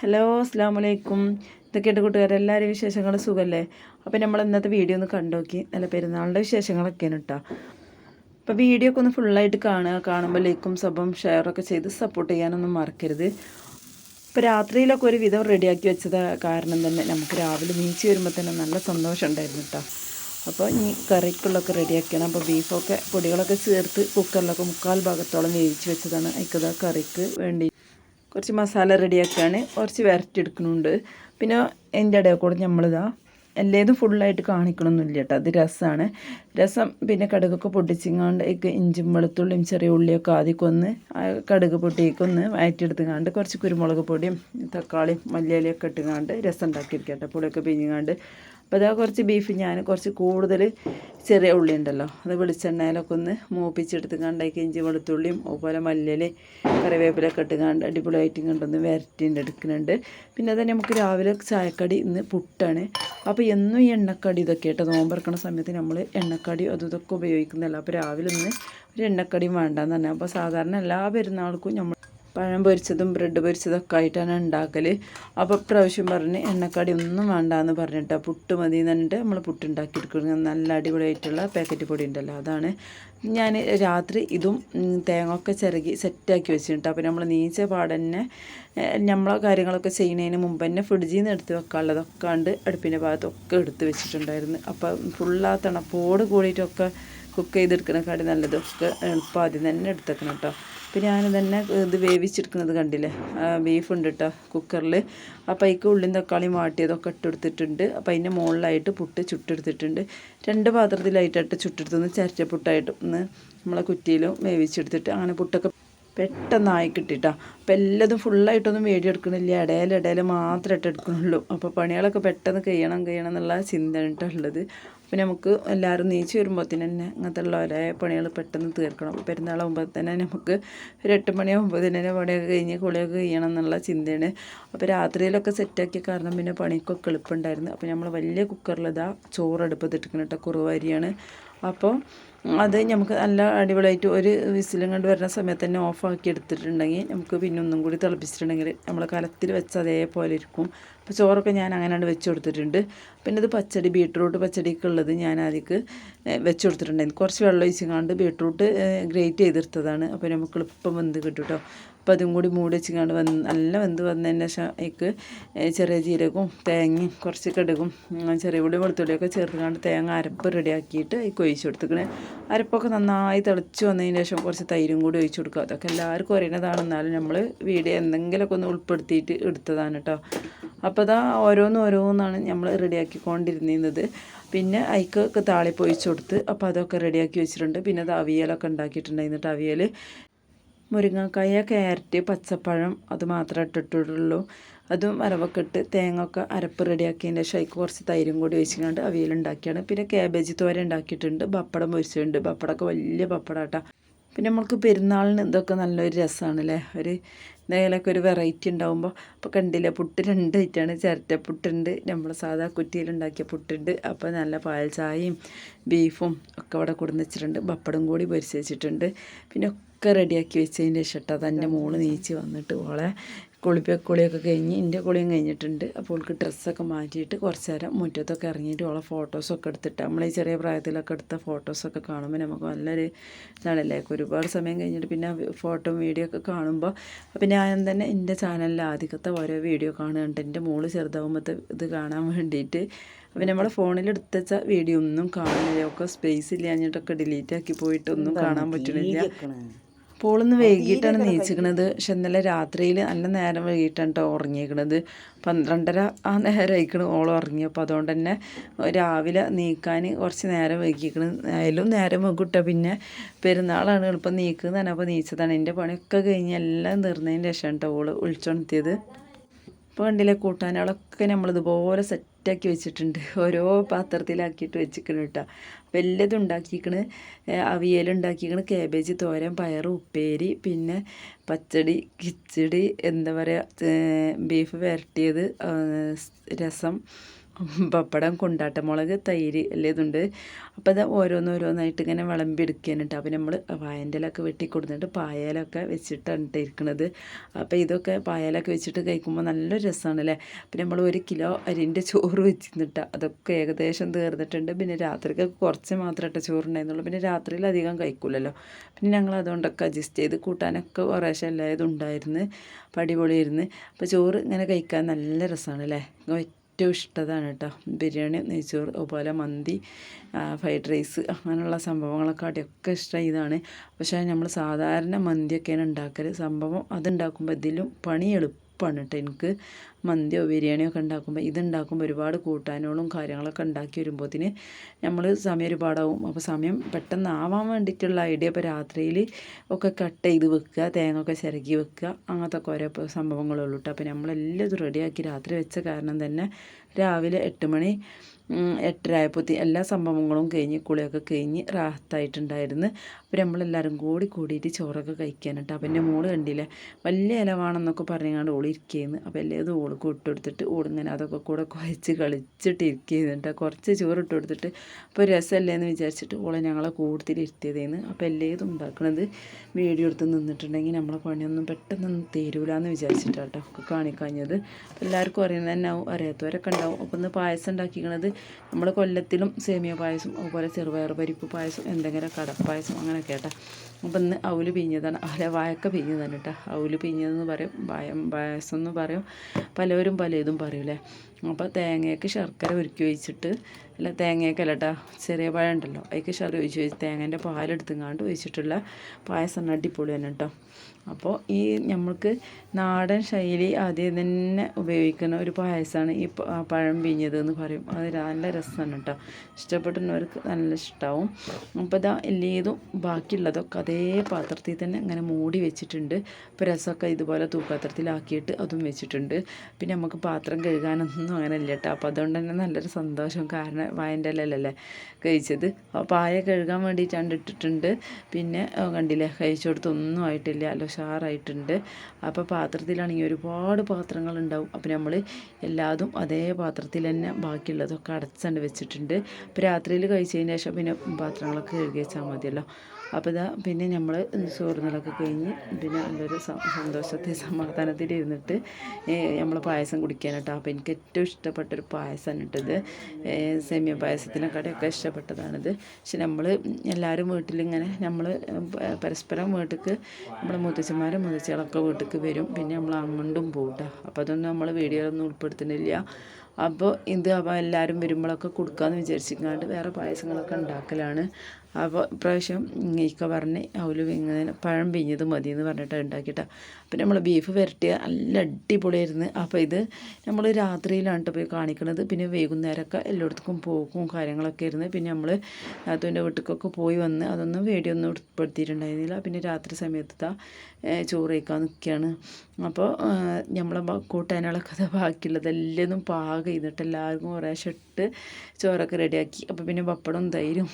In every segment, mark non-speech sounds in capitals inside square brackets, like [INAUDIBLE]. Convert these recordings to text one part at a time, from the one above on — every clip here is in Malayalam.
ഹലോ അസ്സാം വലൈക്കും ഇതൊക്കെയുണ്ട് കൂട്ടുകാർ എല്ലാവരും വിശേഷങ്ങൾ സുഖമല്ലേ അപ്പോൾ നമ്മൾ ഇന്നത്തെ വീഡിയോ ഒന്ന് കണ്ടോക്കി നല്ല പെരുന്നാളിന്റെ വിശേഷങ്ങളൊക്കെയാണ് കേട്ടോ അപ്പോൾ വീഡിയോ ഒക്കെ ഒന്ന് ഫുള്ളായിട്ട് കാണുക. കാണുമ്പോൾ ലൈക്കും സബും ഷെയറൊക്കെ ചെയ്ത് സപ്പോർട്ട് ചെയ്യാനൊന്നും മറക്കരുത്. ഇപ്പോൾ രാത്രിയിലൊക്കെ ഒരു വിധം റെഡിയാക്കി വെച്ചത് കാരണം തന്നെ നമുക്ക് രാവിലെ നീച്ച് വരുമ്പോൾ തന്നെ നല്ല സന്തോഷം ഉണ്ടായിരുന്നു കേട്ടോ അപ്പോൾ ഇനി കറിക്കുള്ളൊക്കെ റെഡിയാക്കണം അപ്പോൾ ബീഫൊക്കെ പൊടികളൊക്കെ ചേർത്ത് കുക്കറിലൊക്കെ മുക്കാൽ ഭാഗത്തോളം വേവിച്ച് വെച്ചതാണ്. അതിക്കത് കറിക്ക് വേണ്ടി കുറച്ച് മസാല റെഡിയാക്കുകയാണ് കുറച്ച് വരട്ടിയെടുക്കുന്നുണ്ട് പിന്നെ എന്റെ ഇടയിൽ കൂടെ നമ്മളിതാ എല്ലേതും ഫുള്ളായിട്ട് കാണിക്കണമെന്നില്ല കേട്ടോ അത് രസമാണ് രസം പിന്നെ കടുകൊക്കെ പൊട്ടിച്ചിങ്ങാണ്ട് ഇഞ്ചും വെളുത്തുള്ളിയും ചെറിയ ഉള്ളിയൊക്കെ ആദ്യം കൊന്ന് ആ കടുക് പൊട്ടിയേക്കൊന്ന് വയറ്റിയെടുത്തുങ്ങാണ്ട് കുറച്ച് കുരുമുളക് പൊടിയും തക്കാളിയും മല്ലിയിലയൊക്കെ ഇട്ടുങ്ങാണ്ട് രസം ഉണ്ടാക്കിയിരിക്കാം കേട്ടോ പുളിയൊക്കെ പിഞ്ഞുങ്ങാണ്ട് അപ്പോൾ അതാ കുറച്ച് ബീഫ് ഞാൻ കുറച്ച് കൂടുതൽ ചെറിയ ഉള്ളി ഉണ്ടല്ലോ അത് വെളിച്ചെണ്ണയിലൊക്കെ ഒന്ന് മൂപ്പിച്ചെടുത്ത് കണ്ടാക്കി ഇഞ്ചി വെളുത്തുള്ളിയും അതുപോലെ മല്ലിൽ കറിവേപ്പിലൊക്കെ ഇട്ട് കണ്ട് അടിപൊളിയായിട്ട് കണ്ടൊന്ന് വരട്ടിന്റെ എടുക്കുന്നുണ്ട്. പിന്നെ അതന്നെ നമുക്ക് രാവിലെ ചായക്കടി ഇന്ന് പുട്ടാണ്. അപ്പോൾ എന്നും ഈ എണ്ണക്കടി ഇതൊക്കെ ആയിട്ട് നോമ്പറക്കണ സമയത്ത് നമ്മൾ എണ്ണക്കടി അതും ഇതൊക്കെ ഉപയോഗിക്കുന്നതല്ല. അപ്പോൾ രാവിലെ ഒന്ന് ഒരു എണ്ണക്കടിയും വേണ്ടെന്ന് തന്നെ അപ്പോൾ സാധാരണ എല്ലാ പെരുന്നാൾക്കും നമ്മൾ പഴം പൊരിച്ചതും ബ്രെഡ് പൊരിച്ചതൊക്കെ ആയിട്ടാണ് ഉണ്ടാക്കൽ അപ്പോൾ പ്രാവശ്യം പറഞ്ഞ് എണ്ണക്കടി ഒന്നും വേണ്ട എന്ന് പറഞ്ഞിട്ട് പുട്ട് മതി എന്ന് പറഞ്ഞിട്ട് നമ്മൾ പുട്ട് ഉണ്ടാക്കിയെടുക്കുന്നത്. നല്ല അടിപൊളിയായിട്ടുള്ള പാക്കറ്റ് പൊടി ഉണ്ടല്ലോ അതാണ്. ഞാൻ രാത്രി ഇതും തേങ്ങ ഒക്കെ ചിരകി സെറ്റാക്കി വെച്ചിട്ടുണ്ട്. അപ്പോൾ നമ്മൾ നീച്ച പാടന്നെ നമ്മളെ കാര്യങ്ങളൊക്കെ ചെയ്യുന്നതിന് മുമ്പ് തന്നെ ഫ്രിഡ്ജിൽ നിന്ന് എടുത്ത് വെക്കാനുള്ളതൊക്കെ ഉണ്ട് അടുപ്പിന്റെ ഭാഗത്തൊക്കെ എടുത്ത് വെച്ചിട്ടുണ്ടായിരുന്നു. അപ്പോൾ ഫുള്ളാ തണുപ്പോട് കൂടിയിട്ടൊക്കെ കുക്ക് ചെയ്തെടുക്കണേക്കാട്ടി കടി നല്ലതൊക്കെ എളുപ്പം ആദ്യം തന്നെ എടുത്തേക്കണം കേട്ടോ അപ്പോൾ ഞാൻ തന്നെ ഇത് വേവിച്ചെടുക്കുന്നത് കണ്ടില്ലേ? ബീഫ് ഉണ്ട് കേട്ടോ കുക്കറിൽ. അപ്പോൾ അതിക്ക് ഉള്ളിയും തക്കാളി മാട്ടിയതൊക്കെ ഇട്ടെടുത്തിട്ടുണ്ട്. അപ്പോൾ അതിന്റെ മുകളിലായിട്ട് പുട്ട് ചുട്ടെടുത്തിട്ടുണ്ട്. രണ്ട് പാത്രത്തിലായിട്ടിട്ട് ചുട്ടെടുത്തുനിന്ന് ചിരട്ടപ്പുട്ടായിട്ട് ഒന്ന് നമ്മളെ കുറ്റിയിലും വേവിച്ചെടുത്തിട്ട് അങ്ങനെ പുട്ടൊക്കെ പെട്ടെന്നായി കിട്ടിട്ടാ. അപ്പം എല്ലാതും ഫുള്ളായിട്ടൊന്നും വേടിയെടുക്കണില്ല. ഇടയിൽ ഇടയിൽ മാത്രം ഇട്ട് എടുക്കണുള്ളൂ അപ്പോൾ പണികളൊക്കെ പെട്ടെന്ന് കഴിയണം കഴിയണം എന്നുള്ള ചിന്തയാണ് ഉള്ളത്. അപ്പം നമുക്ക് എല്ലാവരും നീച്ച് വരുമ്പോഴത്തേന് തന്നെ അങ്ങനത്തെ ഉള്ള പണികൾ പെട്ടെന്ന് തീർക്കണം. പെരുന്നാളാകുമ്പോൾ തന്നെ നമുക്ക് ഒരു എട്ട് മണിയാകുമ്പോൾ തന്നെ പണിയൊക്കെ കഴിഞ്ഞ് കുളിയൊക്കെ കഴിയണം എന്നുള്ള ചിന്തയാണ്. അപ്പോൾ രാത്രിയിലൊക്കെ സെറ്റാക്കിയ കാരണം പിന്നെ പണിക്കൊക്കെ എളുപ്പമുണ്ടായിരുന്നു. അപ്പോൾ നമ്മൾ വലിയ കുക്കറിലിതാ ചോറ് അടുപ്പത്തിട്ടിരിക്കണം കേട്ടോ കുറുവരിയാണ്. അപ്പോൾ അത് നമുക്ക് നല്ല അടിപൊളിയായിട്ട് ഒരു വിസിലും കണ്ട് വരുന്ന സമയത്ത് തന്നെ ഓഫാക്കി എടുത്തിട്ടുണ്ടെങ്കിൽ നമുക്ക് പിന്നെ ഒന്നും കൂടി തിളപ്പിച്ചിട്ടുണ്ടെങ്കിൽ നമ്മൾ കലത്തിൽ വെച്ച് അതേപോലെ ഇരിക്കും. അപ്പോൾ ചോറൊക്കെ ഞാൻ അങ്ങനെയാണ് വെച്ച് കൊടുത്തിട്ടുണ്ട്. പിന്നെ ഇത് പച്ചടി ബീട്രൂട്ട് പച്ചടിയൊക്കെ ഉള്ളത് ഞാൻ ആദ്യം വെച്ച് കൊടുത്തിട്ടുണ്ടായിരുന്നു. കുറച്ച് വെള്ളം ഒഴിച്ചുകൊണ്ട് ബീട്രൂട്ട് ഗ്രേറ്റ് ചെയ്തെടുത്തതാണ്. അപ്പോൾ നമുക്ക് എളുപ്പം വെന്ത് കിട്ടും കേട്ടോ അപ്പോൾ അതും കൂടി മൂടി വെച്ചുകൊണ്ട് വന്ന് നല്ല വെന്ത് വന്നതിന് ശേഷം അതിക്ക് ചെറിയ ജീരകവും തേങ്ങയും കുറച്ച് കടുകും ചെറിയ ഉള്ളി വെളുത്തുള്ളിയൊക്കെ ചേർത്തുകൊണ്ട് തേങ്ങ അരപ്പ് റെഡിയാക്കിയിട്ട് അതിക്ക് ഒഴിച്ചു കൊടുത്തിക്കണേ. അരപ്പൊക്കെ നന്നായി തിളച്ച് വന്നതിന് ശേഷം കുറച്ച് തൈരും കൂടി ഒഴിച്ചു കൊടുക്കുക അതൊക്കെ എല്ലാവർക്കും അറിയുന്നതാണ്. നമ്മൾ വീഡിയോ എന്തെങ്കിലുമൊക്കെ ഒന്ന് ഉൾപ്പെടുത്തിയിട്ട് എടുത്തതാണ് കേട്ടോ അപ്പോൾ അതാ ഓരോന്നും ഓരോന്നാണ് നമ്മൾ റെഡിയാക്കിക്കൊണ്ടിരുന്നത്. പിന്നെ അതിക്ക് താളി ഒഴിച്ച് കൊടുത്ത് അപ്പോൾ അതൊക്കെ റെഡിയാക്കി വെച്ചിട്ടുണ്ട്. പിന്നെ അത് അവിയലൊക്കെ ഉണ്ടാക്കിയിട്ടുണ്ടായിരുന്നിട്ട് അവിയൽ മുരിങ്ങക്കായ ക്യാരറ്റ് പച്ചപ്പഴം അത് മാത്രമേ ഇട്ടിട്ടുള്ളൂ. അതും അരവൊക്കെ ഇട്ട് തേങ്ങ ഒക്കെ അരപ്പ് റെഡിയാക്കിയതിന്റെ ശേഷം കുറച്ച് തൈരും കൂടി ഒഴിച്ചുകൊണ്ട് അവിയലുണ്ടാക്കിയാണ്. പിന്നെ കാബേജ് തോര ഉണ്ടാക്കിയിട്ടുണ്ട്. പപ്പടം പൊരിച്ചിട്ടുണ്ട് പപ്പടമൊക്കെ വലിയ പപ്പടാട്ടാ. പിന്നെ നമ്മൾക്ക് പെരുന്നാളിന് ഇതൊക്കെ നല്ലൊരു രസമാണല്ലേ ഒരു എന്തെങ്കിലുമൊക്കെ ഒരു വെറൈറ്റി ഉണ്ടാകുമ്പോൾ അപ്പോൾ കണ്ടില്ല? പുട്ട് രണ്ട് ഐറ്റാണ് ചിരട്ടപ്പുട്ടുണ്ട് നമ്മൾ സാധാ കുറ്റിയിലുണ്ടാക്കിയ പുട്ടുണ്ട്. അപ്പോൾ നല്ല പാൽ ചായയും ബീഫും ഒക്കെ അവിടെ കൊടുന്ന് വെച്ചിട്ടുണ്ട്. പപ്പടം കൂടി പൊരിച്ച് വെച്ചിട്ടുണ്ട്. പിന്നെ ഒക്കെ റെഡിയാക്കി വെച്ചതിന്റെ ശേഷം തന്നെ മോൾ നീച്ച് വന്നിട്ട് ഓളെ കുളിപ്പിക്കുളിയൊക്കെ കഴിഞ്ഞ് എന്റെ കുളിയും കഴിഞ്ഞിട്ടുണ്ട്. അപ്പോൾ അവൾക്ക് ഡ്രസ്സൊക്കെ മാറ്റിയിട്ട് കുറച്ച് നേരം മുറ്റത്തൊക്കെ ഇറങ്ങിയിട്ട് ഓളെ ഫോട്ടോസൊക്കെ എടുത്തിട്ട് നമ്മൾ ഈ ചെറിയ പ്രായത്തിലൊക്കെ എടുത്ത ഫോട്ടോസൊക്കെ കാണുമ്പോൾ നമുക്ക് നല്ലൊരു ഇതാണല്ലേ ഒരുപാട് സമയം കഴിഞ്ഞിട്ട് പിന്നെ ഫോട്ടോ വീഡിയോ ഒക്കെ കാണുമ്പോൾ പിന്നെ ഞാൻ തന്നെ എന്റെ ചാനലിൽ ആദ്യത്തെ ഓരോ വീഡിയോ കാണുന്നുണ്ട് എന്റെ മോൾ ചെറുതാകുമ്പോഴത്തെ ഇത് കാണാൻ വേണ്ടിയിട്ട്. പിന്നെ നമ്മൾ ഫോണിൽ എടുത്തച്ച വീഡിയോ ഒന്നും കാണുന്നില്ല. ഒക്കെ സ്പേസ് ഇല്ലാഞ്ഞിട്ടൊക്കെ ഡിലീറ്റ് ആക്കി പോയിട്ടൊന്നും കാണാൻ പറ്റുന്നില്ല. പോളിന്ന് വൈകിട്ടാണ് നീച്ചിക്കണത്. പക്ഷെ ഇന്നലെ രാത്രിയിൽ നല്ല നേരം വൈകിട്ടാണ് കേട്ടോ ഉറങ്ങിയിരിക്കണത് പന്ത്രണ്ടര ആ നേരം ഓൾ ഓളം ഉറങ്ങിയപ്പോൾ അതുകൊണ്ട് തന്നെ രാവിലെ നീക്കാൻ കുറച്ച് നേരം വൈകിക്കണ് ആയാലും നേരം വൈകിട്ട. പിന്നെ പെരുന്നാളാണ് എളുപ്പം തന്നെ അപ്പോൾ നീച്ചതാണ്. എന്റെ പണിയൊക്കെ കഴിഞ്ഞ് എല്ലാം തീർന്നതിന് ശേഷം കേട്ടോ ഓൾ വിളിച്ചുണർത്തിയത് ഇപ്പോൾ കണ്ടില്ലേ കൂട്ടാനുകളൊക്കെ നമ്മളിതുപോലെ സെറ്റാക്കി വെച്ചിട്ടുണ്ട്. ഓരോ പാത്രത്തിലാക്കിയിട്ട് വെച്ചിക്കണം കേട്ടോ വല്ലതും ഉണ്ടാക്കിക്കണ് അവിയലുണ്ടാക്കിക്കണ് കാബേജ് തോരൻ പയർ ഉപ്പേരി പിന്നെ പച്ചടി കിച്ചടി എന്താ പറയുക ബീഫ് വരട്ടിയത് രസം [LAUGHS] പപ്പടം കൊണ്ടാട്ടമുളക് തൈര് എല്ലാം ഇതുണ്ട്. അപ്പോൾ അത് ഓരോന്നോരോന്നായിട്ട് ഇങ്ങനെ വിളമ്പി എടുക്കാനുണ്ട് അപ്പോൾ നമ്മൾ വായന്റെലൊക്കെ വെട്ടിക്കൊടുത്തിട്ട് വെട്ടി കൊടുത്തിട്ട് പായലൊക്കെ വെച്ചിട്ടാണ് ഇരിക്കുന്നത് അപ്പോൾ ഇതൊക്കെ പായലൊക്കെ വെച്ചിട്ട് കഴിക്കുമ്പോൾ നല്ല രസമാണ് അല്ലേ പിന്നെ നമ്മൾ ഒരു കിലോ അരിന്റെ ചോറ് വെച്ചിരുന്നിട്ട് അതൊക്കെ ഏകദേശം തീർന്നിട്ടുണ്ട്. പിന്നെ രാത്രിക്ക് കുറച്ച് മാത്രമേ ചോറുണ്ടായിരുന്നുള്ളൂ. പിന്നെ രാത്രിയിൽ അധികം കഴിക്കില്ലല്ലോ പിന്നെ ഞങ്ങൾ അതുകൊണ്ടൊക്കെ അഡ്ജസ്റ്റ് ചെയ്ത് കൂട്ടാനൊക്കെ കുറേശ്ശെ എല്ലാതും ഉണ്ടായിരുന്നു അപ്പോൾ അടിപൊളിയായിരുന്നു. അപ്പോൾ ചോറ് ഇങ്ങനെ കഴിക്കാൻ നല്ല രസമാണ് അല്ലേ ഏറ്റവും ഇഷ്ടതാണ് കേട്ടോ ബിരിയാണി നെയ്ച്ചോറ് അതുപോലെ മന്തി ഫ്രൈഡ് റൈസ് അങ്ങനെയുള്ള സംഭവങ്ങളൊക്കെ അടിയൊക്കെ ഇഷ്ടം ഇതാണ്. പക്ഷേ നമ്മൾ സാധാരണ മന്തിയൊക്കെയാണ് ഉണ്ടാക്കൽ സംഭവം അതുണ്ടാക്കുമ്പോൾ ഇതിലും പണി എളുപ്പമാണ് കേട്ടോ എനിക്ക് മന്തിയോ ബിരിയാണിയോ ഒക്കെ ഉണ്ടാക്കുമ്പോൾ ഇതുണ്ടാക്കുമ്പോൾ ഒരുപാട് കൂട്ടാനോളും കാര്യങ്ങളൊക്കെ ഉണ്ടാക്കി വരുമ്പോഴത്തിന് നമ്മൾ സമയം ഒരുപാടാവും. അപ്പോൾ സമയം പെട്ടെന്ന് ആവാൻ വേണ്ടിയിട്ടുള്ള ഐഡിയ ഇപ്പോൾ രാത്രിയിൽ ഒക്കെ കട്ട് ചെയ്ത് വെക്കുക തേങ്ങ ഒക്കെ ചിരകി വെക്കുക അങ്ങനത്തെ ഒക്കെ ഓരോ സംഭവങ്ങളുള്ളൂ കേട്ടോ അപ്പോൾ നമ്മളെല്ലാം ഇത് റെഡിയാക്കി രാത്രി വെച്ച കാരണം തന്നെ രാവിലെ എട്ട് മണി എട്ടരായപ്പോഴത്തെ എല്ലാ സംഭവങ്ങളും കഴിഞ്ഞ് കുളിയൊക്കെ കഴിഞ്ഞ് റാഹത്തായിട്ടുണ്ടായിരുന്നു. അപ്പോൾ നമ്മളെല്ലാവരും കൂടി കൂടിയിട്ട് ചോറൊക്കെ കഴിക്കാനിട്ട്. അപ്പം എന്റെ മോൾ കണ്ടില്ല വലിയ ഇലവാണെന്നൊക്കെ പറഞ്ഞുകൊണ്ട് ഓൾ ഇരിക്കുകയെന്ന് അപ്പോൾ എല്ലാം ഓൾ ഇട്ട് കൊടുത്തിട്ട് ഓളിങ്ങനെ അതൊക്കെ കൂടെ കുഴച്ച് കളിച്ചിട്ട് ഇരിക്കുന്നുണ്ട് കുറച്ച് ചോറ് ഇട്ട് കൊടുത്തിട്ട് അപ്പോൾ രസമല്ലേ എന്ന് വിചാരിച്ചിട്ട് ഓളെ ഞങ്ങളെ കൂടുതൽ ഇരുത്തിയതേന്ന്. അപ്പോൾ എല്ലേതും ഉണ്ടാക്കണത് വീഡിയോ എടുത്ത് നിന്നിട്ടുണ്ടെങ്കിൽ നമ്മളെ പണിയൊന്നും പെട്ടെന്നൊന്നും തീരൂല എന്ന് വിചാരിച്ചിട്ടാട്ടോ ഒക്കെ കാണിക്കഴിഞ്ഞത് എല്ലാവർക്കും അറിയുന്നത് തന്നെ ആവും അറിയാത്തവരൊക്കെ ഉണ്ടാവും. അപ്പോൾ ഒന്ന് പായസം ഉണ്ടാക്കിക്കണത് നമ്മൾ കൊല്ലത്തിലും സേമിയ പായസം അതുപോലെ ചെറുപയർ പരിപ്പ് പായസം എന്തെങ്കിലും കടപ്പായസം അങ്ങനെ കേട്ടോ അപ്പം ഇന്ന് അവൽ പിഞ്ഞതാണ് അല്ല വായക്ക പിഞ്ഞതാണ് കേട്ടോ. അവൽ പിഞ്ഞതെന്ന് പറയും പായം പായസം എന്ന് പറയും. പലവരും പലതും പറയൂലേ അപ്പോൾ തേങ്ങയ്ക്ക് ശർക്കര ഉരുക്കി വെച്ചിട്ട് അല്ല തേങ്ങയൊക്കെ കേട്ടോ ചെറിയ പഴം ഉണ്ടല്ലോ അതിക്ക് ശർക്കര ഒഴിച്ച് തേങ്ങേന്റെ പാലെടുത്തുങ്ങാണ്ട് ഒഴിച്ചിട്ടുള്ള പായസം അടിപൊളി തന്നെ കേട്ടോ. അപ്പോൾ ഈ നമ്മൾക്ക് നാടൻ ശൈലി ആദ്യം തന്നെ ഉപയോഗിക്കുന്ന ഒരു പായസമാണ് ഈ പഴം പിഞ്ഞത് എന്ന് പറയും. അത് നല്ല രസമാണ് കേട്ടോ. ഇഷ്ടപ്പെട്ടവർക്ക് നല്ല ഇഷ്ടമാവും അപ്പോൾ ഇതാ എല്ലേതും ബാക്കിയുള്ളതൊക്കെ അതേ പാത്രത്തിൽ തന്നെ അങ്ങനെ മൂടി വെച്ചിട്ടുണ്ട്. ഇപ്പോൾ രസമൊക്കെ ഇതുപോലെ തൂക്കാത്രത്തിലാക്കിയിട്ട് അതും വെച്ചിട്ടുണ്ട്. പിന്നെ നമുക്ക് പാത്രം കഴുകാനൊന്നും അങ്ങനെ ഇല്ല കേട്ടോ. അപ്പോൾ അതുകൊണ്ട് തന്നെ നല്ലൊരു സന്തോഷം കാരണം വായന്റെ അല്ലല്ലേ കഴിച്ചത്. അപ്പോൾ പായ കഴുകാൻ വേണ്ടിയിട്ടാണ് ഇട്ടിട്ടുണ്ട്. പിന്നെ കണ്ടില്ലേ കഴിച്ചു കൊടുത്തൊന്നും ആയിട്ടില്ല. അല്ല ഉഷാറായിട്ടുണ്ട്. അപ്പോൾ പാത്രത്തിലാണെങ്കിൽ ഒരുപാട് പാത്രങ്ങൾ ഉണ്ടാവും അപ്പോൾ നമ്മൾ എല്ലാതും അതേ പാത്രത്തിൽ തന്നെ ബാക്കിയുള്ളതൊക്കെ അടച്ചണ്ട് വെച്ചിട്ടുണ്ട്. അപ്പോൾ രാത്രിയിൽ കഴിച്ചതിന് ശേഷം പിന്നെ പാത്രങ്ങളൊക്കെ കഴുകി വെച്ചാൽ മതിയല്ലോ. അപ്പോൾ ഇതാ പിന്നെ നമ്മൾ ചോറുന്നലൊക്കെ കഴിഞ്ഞ് പിന്നെ നല്ലൊരു സന്തോഷത്തിൽ സമാധാനത്തിൽ ഇരുന്നിട്ട് നമ്മൾ പായസം കുടിക്കാനായിട്ടോ അപ്പോൾ എനിക്ക് ഏറ്റവും ഇഷ്ടപ്പെട്ടൊരു പായസമാണ് ഇട്ടത്. സെമിയ പായസത്തിനെക്കാട്ടിയൊക്കെ ഇഷ്ടപ്പെട്ടതാണിത്. പക്ഷെ നമ്മൾ എല്ലാവരും വീട്ടിലിങ്ങനെ നമ്മൾ പരസ്പരം വീട്ടിലേക്ക് നമ്മൾ മുത്തച്ഛന്മാരും മുത്തച്ഛകളൊക്കെ വീട്ടിലേക്ക് വരും. പിന്നെ നമ്മൾ അങ്ങോട്ടും പോകട്ടോ അപ്പോൾ അതൊന്നും നമ്മൾ വീഡിയോയിലൊന്നും ഉൾപ്പെടുത്തുന്നില്ല. അപ്പോൾ ഇത് അപ്പോൾ എല്ലാവരും വരുമ്പോഴൊക്കെ കൊടുക്കാമെന്ന് വിചാരിച്ചിങ്ങാണ്ട് വേറെ പായസങ്ങളൊക്കെ ഉണ്ടാക്കലാണ്. അപ്പോൾ ഇപ്രാവശ്യം ഇക്ക പറഞ്ഞ് അവൽ ഇങ്ങനെ പഴം പിഞ്ഞത് മതി എന്ന് പറഞ്ഞിട്ട് ഉണ്ടാക്കിയിട്ടാ അപ്പം നമ്മൾ ബീഫ് വരട്ടിയ നല്ല അടിപൊളിയായിരുന്നു. അപ്പോൾ ഇത് നമ്മൾ രാത്രിയിലാണ് പോയി കാണിക്കുന്നത് പിന്നെ വൈകുന്നേരമൊക്കെ എല്ലായിടത്തേക്കും പോക്കും കാര്യങ്ങളൊക്കെ ആയിരുന്നു. പിന്നെ നമ്മൾ നാത്തുവിന്റെ വീട്ടിലേക്കൊക്കെ പോയി വന്ന് അതൊന്നും വേടിയൊന്നും ഉൾപ്പെടുത്തിയിട്ടുണ്ടായിരുന്നില്ല. പിന്നെ രാത്രി സമയത്ത് ചോറ് കഴിക്കാൻ നിൽക്കുകയാണ് അപ്പോൾ നമ്മളെ കൂട്ടാനുകളൊക്കെ ബാക്കിയുള്ളതെല്ലാം പാകം ചെയ്തിട്ട് എല്ലാവർക്കും കുറേശ്ശെ ഇട്ട് ചോറൊക്കെ റെഡിയാക്കി. അപ്പോൾ പിന്നെ പപ്പടം തൈരും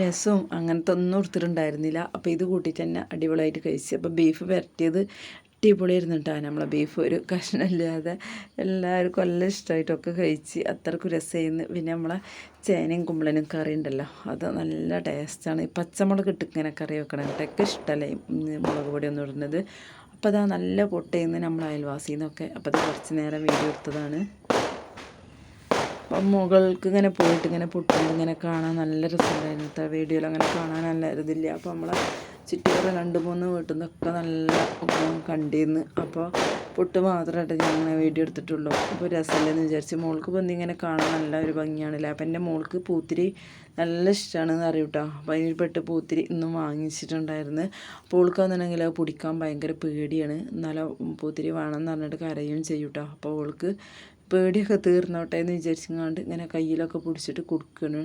രസവും അങ്ങനത്തെ ഒന്നും എടുത്തിട്ടുണ്ടായിരുന്നില്ല. അപ്പോൾ ഇത് കൂട്ടിയിട്ട് തന്നെ അടിപൊളിയായിട്ട് കഴിച്ചു. അപ്പോൾ ബീഫ് വരട്ടിയത് അടിപൊളിയായിരുന്നു കേട്ടോ നമ്മളെ ബീഫ് ഒരു കഷ്ണമില്ലാതെ എല്ലാവർക്കും നല്ല ഇഷ്ടമായിട്ടൊക്കെ കഴിച്ച് അത്രക്കും രസമായിരുന്നു. പിന്നെ നമ്മളെ ചേനയും കുമ്പളനും കറി ഉണ്ടല്ലോ അത് നല്ല ടേസ്റ്റാണ് ഈ പച്ചമുളക് ഇട്ട് ഇങ്ങനെ കറി വെക്കണം കേട്ടോ. ഇഷ്ടമല്ലേ മുളക് പൊടി ഒന്നും ഇടുന്നത്. അപ്പോൾ അതാ നല്ല പൊട്ടയുന്നു നമ്മൾ അയൽവാസിയിൽ നിന്നൊക്കെ അപ്പോൾ അത് കുറച്ച് നേരം വീഡിയോ എടുത്തതാണ്. അപ്പം മുകൾക്ക് ഇങ്ങനെ പോയിട്ട് ഇങ്ങനെ പൊട്ടുന്നത് ഇങ്ങനെ കാണാൻ നല്ല രസമുണ്ടായിരുന്നു. വീഡിയോയിൽ അങ്ങനെ കാണാൻ നല്ല ഇതില്ല അപ്പോൾ നമ്മളെ ചുറ്റുപാട് രണ്ട് മൂന്ന് വീട്ടിൽ നിന്നൊക്കെ നല്ല കണ്ടിരുന്നു അപ്പോൾ പൊട്ട് മാത്രമായിട്ട് ഞാൻ അങ്ങനെ വീഡിയോ എടുത്തിട്ടുള്ളൂ. അപ്പോൾ രസമല്ലെന്ന് വിചാരിച്ച് മോൾക്ക് ഇപ്പം ഇങ്ങനെ കാണാൻ നല്ല ഒരു ഭംഗിയാണല്ലേ? അപ്പം എന്റെ മോൾക്ക് പൂത്തിരി നല്ല ഇഷ്ടമാണെന്ന് അറിയും കേട്ടോ അപ്പോൾ അതിൽ പെട്ട് പൂത്തിരി ഇന്നും വാങ്ങിച്ചിട്ടുണ്ടായിരുന്നു. അപ്പോൾ ഓൾക്ക് വന്നിട്ടുണ്ടെങ്കിൽ അത് പിടിക്കാൻ ഭയങ്കര പേടിയാണ്. എന്നാലും പൂത്തിരി വേണമെന്ന് പറഞ്ഞിട്ട് കരയും ചെയ്യും കേട്ടോ. അപ്പോൾ ഓൾക്ക് പേടിയൊക്കെ തീർന്നോട്ടെ എന്ന് വിചാരിച്ചുകൊണ്ട് ഇങ്ങനെ കയ്യിലൊക്കെ പിടിച്ചിട്ട് കൊടുക്കണം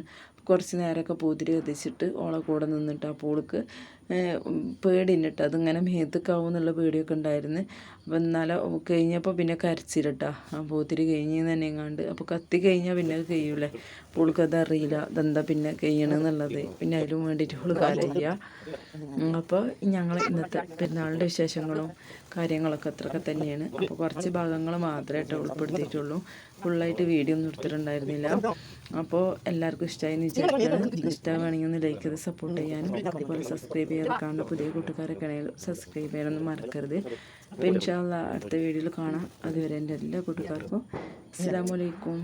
കുറച്ച് നേരമൊക്കെ പൂതിരി കത്തിച്ചിട്ട് ഓളെ കൂടെ നിന്നിട്ട് അപ്പോൾ ഓൾക്ക് പേടിയുണ്ട് കേട്ടോ അതിങ്ങനെ മേത്തക്കാവും എന്നുള്ള പേടിയൊക്കെ ഉണ്ടായിരുന്നു. അപ്പോൾ എന്നാലും കഴിഞ്ഞപ്പോൾ പിന്നെ കരച്ചിരട്ടാ ആ പോത്തിരി കഴിഞ്ഞ് തന്നെ എങ്ങാണ്ട്. അപ്പോൾ കത്തി കഴിഞ്ഞാൽ പിന്നെ അത് കഴിയൂലേ? പുള്ളിക്കത് അറിയില്ല അതെന്താ പിന്നെ കഴിയണമെന്നുള്ളത് പിന്നെ അതിലും വേണ്ടിയിട്ട് പുള്ളി കരയുക അപ്പോൾ ഞങ്ങൾ ഇന്നത്തെ പെരുന്നാളിന്റെ വിശേഷങ്ങളും കാര്യങ്ങളൊക്കെ അത്രയൊക്കെ തന്നെയാണ്. അപ്പോൾ കുറച്ച് ഭാഗങ്ങൾ മാത്രമേ കേട്ടോ ഉൾപ്പെടുത്തിയിട്ടുള്ളൂ ഫുള്ളായിട്ട് വീഡിയോ ഒന്നും എടുത്തിട്ടുണ്ടായിരുന്നില്ല. അപ്പോൾ എല്ലാവർക്കും ഇഷ്ടമായി എന്ന് വിചാരിക്കുകയാണ് ഇഷ്ടമാണെങ്കിൽ ഒന്ന് ലൈക്ക് ചെയ്ത് സപ്പോർട്ട് ചെയ്യാനും അതുപോലെ സബ്സ്ക്രൈബ് കാണുന്ന പുതിയ കൂട്ടുകാരൊക്കെ ആണെങ്കിലും സബ്സ്ക്രൈബ് ചെയ്യാനൊന്നും മറക്കരുത്. അപ്പോൾ ഇൻഷാല്ല അടുത്ത വീഡിയോയിൽ കാണാം. അതുവരെ എന്റെ എല്ലാ കൂട്ടുകാർക്കും അസ്സാം വലൈക്കും